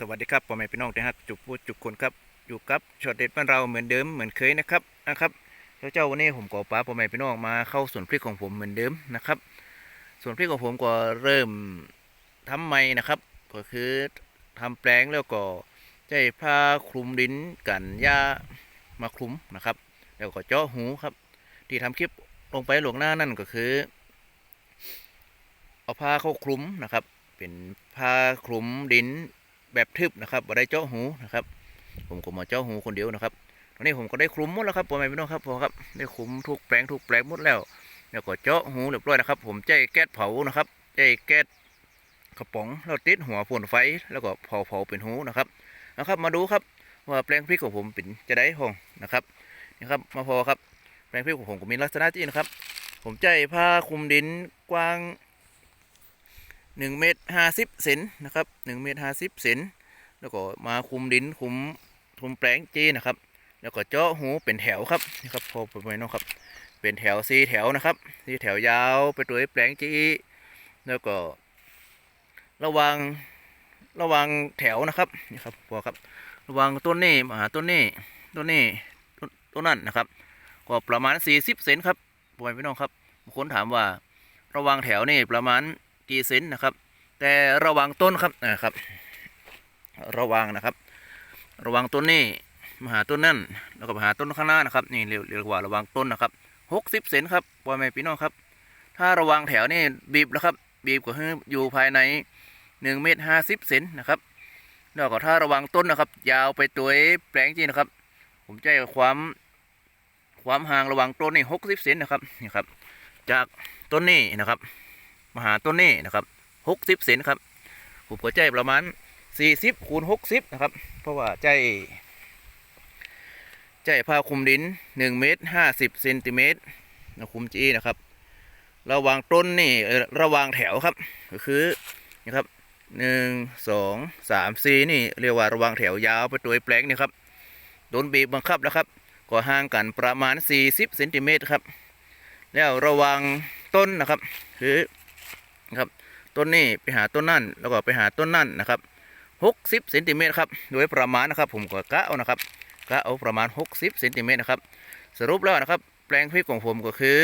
สวัสดีครับพ่อแม่พี่น้องที่ฮักจุกพูดจุกคนครับอยู่กับช็อตเด็ดบ้านเราเหมือนเดิมเหมือนเคยนะครับนะครับเจ้าเจ้าวันนี้ผมก็ป้าพ่อแม่พี่น้องมาเข้าสวนพริกของผมเหมือนเดิมนะครับสวนพริกของผมก็เริ่มทำใหม่นะครับ ก็คือทำแปลงแล้วก็ใช้ผ้าคลุมดินกันหญ้ามาคลุมนะครับ แล้วก็เจาะหูครับ ที่ทำคลิปลงไปหลวงหน้านั่นก็คือ เอาผ้าเข้าคลุมนะครับ เป็นผ้าคลุมดิน แบบทึบนะครับบ่ได้เจาะหูนะครับ ผมก็มาเจาะหูคนเดียวนะครับตอนนี้ผมก็ได้คลุมหมดแล้วครับพ่อแม่พี่น้องครับพอครับได้คลุมทุกแปลงทุกแปลงหมดแล้วแล้วก็เจาะหูเรียบร้อยนะครับ ผมใจแก๊สเผานะครับใจแก๊สกระป๋องแล้วติดหัวพ่นไฟ แล้วก็เผาเผาเป็นหูนะครับนะครับ มาดูครับว่าแปลงพริกของผมเป็นจะได้ห้องนะครับนี่ครับมาพอครับแปลงพริกของผมก็มีลักษณะที่นะครับ ผมใจผ้าคลุมดินกว้าง หนึ่งเมตรห้าสิบเซนนะครับหนึ่งเมตรห้าสิบเซนแล้วก็มาคุมดินคุมคุมแปลงจีนะครับ แล้วก็เจาะหูเป็นแถวครับนี่ครับพอไปน้องครับ เป็นแถวสี่แถวนะครับสี่แถวยาวไปตัวแปลงจีแล้วก็ ระวังระวังแถวนะครับนี่ครับพอครับ ระวังต้นนี้มาต้นนี้ต้นนี้ต้นนั้นนะครับ ก็ประมาณสี่สิบเซนครับพ่อแม่พี่น้องครับบางคนถามว่าระวังแถวนี่ประมาณ กี่เซนนะครับ แต่ระวังต้นครับนะครับ ระวังนะครับ ระวังต้นนี่มาหาต้นนั่นแล้วก็มาหาต้นข้างหน้านะครับนี่เรียกเรียกว่าระวังต้นนะครับหกสิบเซนครับพ่อแม่พี่น้องครับ ถ้าระวังแถวนี่บีบแล้วครับ บีบก็คืออยู่ภายในหนึ่งเมตรห้าสิบเซนนะครับแล้วก็ถ้าระวังต้นนะครับ ยาวไปตัวแปลงจริงนะครับ ผมใจความความห่างระหว่างต้นนี่หกสิบเซนนะครับนี่ครับ จากต้นนี้นะครับ มาหาต้นนี้นะครับหกสิบเซนครับผมก็ใจประมาณสี่สิบคูณหกสิบนะครับ เพราะว่าใจใจผ้าคุมดินหนึ่งเมตรห้าสิบเซนติเมตรนะคุมจีนะครับ ระหว่างต้นนี่เออระหว่างแถวครับ ก็คือนะครับหนึ่งสองสามสี่นี่เรียกว่าระหว่างแถวยาวไปตัวแปลงนี่ครับโดนบีบบังคับแล้วครับ ก็ห่างกันประมาณสี่สิบเซนติเมตรครับ แล้วระวังต้นนะครับ คือ นะครับ ต้นนี้ไปหาต้นนั่นแล้วก็ไปหาต้นนั่นนะครับหกสิบเซนติเมตรครับโดยประมาณนะครับ ผมก็กะเอานะครับกะเอาประมาณหกสิบเซนติเมตรนะครับ สรุปแล้วนะครับ แปลงพริกของผมก็คือ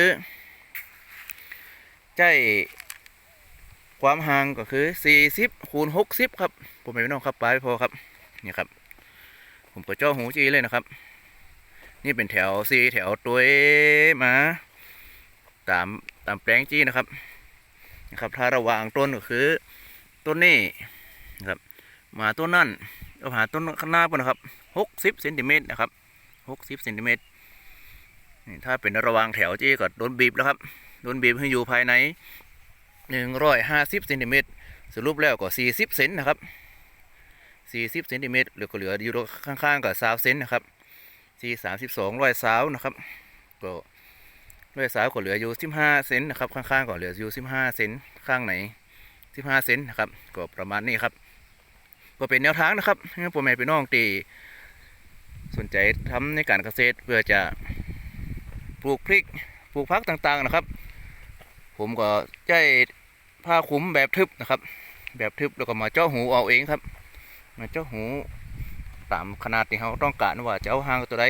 ใจความห่างก็คือสี่สิบคูณหกสิบครับผมไม่น้องครับไปพอครับนี่ครับ ผมก็เจ้าหูจีเลยนะครับ นี่เป็นแถวสี่แถวตัวมาตามตามแปลงจี้นะครับ นะครับถ้าระหว่างต้นก็คือต้นนี้นะครับมาต้นนั่นก็หาต้นข้างหน้าปุ่นนะครับหกสิบเซนติเมตรนะครับหกสิบเซนติเมตรนี่ถ้าเป็นระหว่างแถวจี้ก็โดนบีบแล้วครับโดนบีบให้อยู่ภายในหนึ่งร้อยห้าสิบเซนติเมตรสรุปแล้วก็สี่สิบเซนนะครับสี่สิบเซนติเมตรเหลือก็เหลืออยู่ข้างๆกับสาวเซนนะครับสี่สามสิบสองร้อยสาวนะครับก็ ด้วยสาวก็เหลืออยู่15เซนนะครับข้างๆก็เหลืออยู่15เซนข้างไหน15เซนนะครับก็ประมาณนี้ครับ ก็เป็นแนวทางนะครับให้พ่อแม่พี่น้องที่สนใจทำในการเกษตรเพื่อจะปลูกพริกปลูกพักต่างๆนะครับ ผมก็ใจผ้าคลุมแบบทึบนะครับ แบบทึบแล้วก็มาเจาะหูเอาเองครับ มาเจาะหูตามขนาดที่เราต้องการว่าจะเอาห่างตัวใด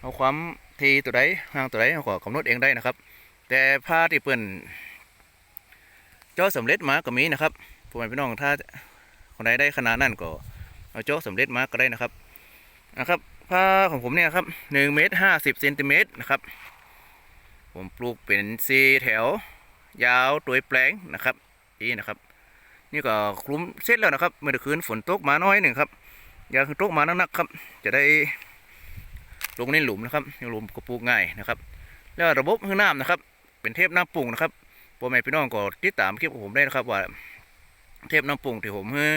เอาความ ทีตัวใดห่างตัวใดเราก็กำหนดเองได้นะครับ แต่ผ้าที่เปิ้นจาะสำเร็จมาก็มีนะครับพ่อแม่พี่น้องถ้าคนใดได้ขนาดนั้นก็เอาจาะสำเร็จมาก็ได้นะครับนะครับผ้าของผมเนี่ยครับหนึ่งเมตรห้าสิบเซนติเมตรนะครับ ผมปลูกเป็นสีแถว ยาวตัวแปลงนะครับนี่นะครับ นี่ก็คลุมเสร็จแล้วนะครับ เมื่อคืนฝนตกมาน้อยหนึ่งครับอย่าคือตกมานักๆครับ จะได้ ลงในหลุมนะครับหลุมก็ปลูกง่ายนะครับ แล้วระบบข้างน้ำนะครับ เป็นเทปน้ำปรุงนะครับพ่อแม่พี่น้องก็ติดตามคลิปของผมได้นะครับ ว่าเทปน้ำปรุงที่ผมให้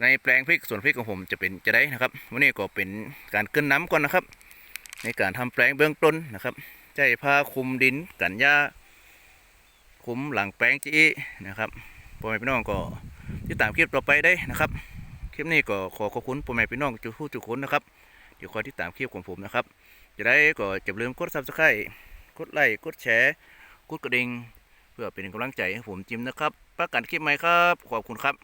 ในแปลงพริกสวนพริกของผมจะเป็นจะได้นะครับวันนี้ก็เป็นการเกินน้ำก่อนนะครับ ในการทำแปลงเบื้องต้นนะครับใจผ้าคลุมดินกันหญ้าคุมหลังแปลงจีนะครับพ่อแม่พี่น้องก็ติดตามคลิปต่อไปได้นะครับ คลิปนี้ก็ขอขอบคุณพ่อแม่พี่น้องทุกผู้ทุกคนนะครับ อยู่คอยติดตามคลิปของผมนะครับจะได้ก็อย่าลืมกด subscribe กดไลค์กดแชร์กดกระดิ่งเพื่อเป็นกำลังใจให้ผมจิมนะครับ ประกันคลิปใหม่ครับ ขอบคุณครับ